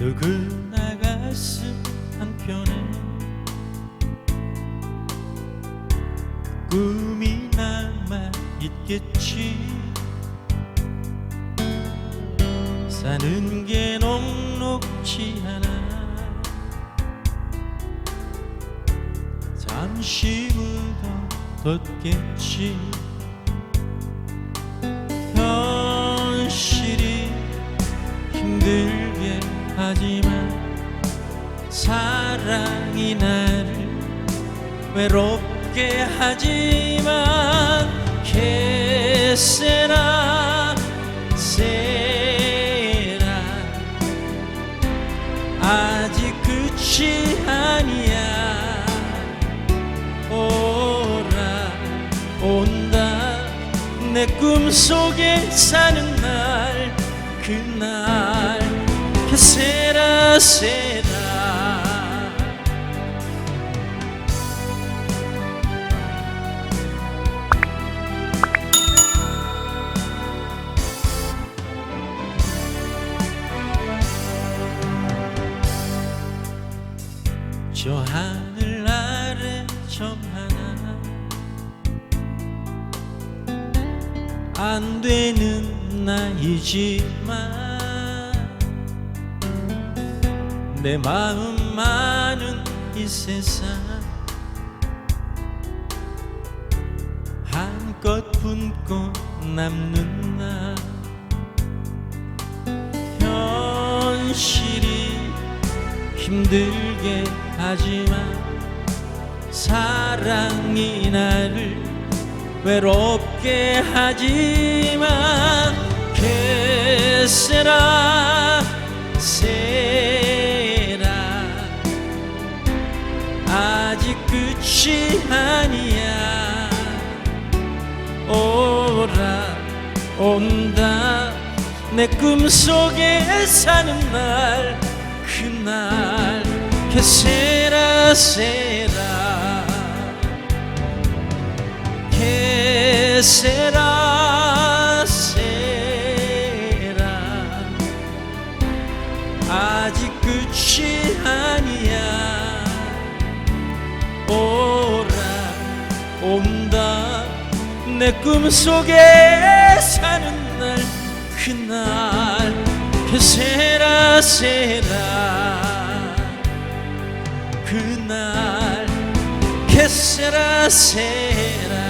누구나 가슴 한편에? 꿈이 남아 있겠지. 사는 게 녹록지 않아. 잠시 울던 뒀겠지. 하지만 사랑이 나를 외롭게 하지만 개세라 세라 아직 끝이 아니야. 오라 온다. 내 꿈속에 사는 날 그날 세라 저 하늘 아래 점 하나. 안 되는 나이지만 내 마음 많은 이 세상. 한껏 품고 남는 나 현실이 힘들게 하지만 사랑이 나를 외롭게 하지만 개세라 아직 끝이 아니야. 오라 온다. 내 꿈속에 사는 날 그날 개세라 세라. 개세라 세라. 아직 끝이 아니야 온다. 내 꿈속에 사는 날 그날 개세라 세라. 그날 개세라 세라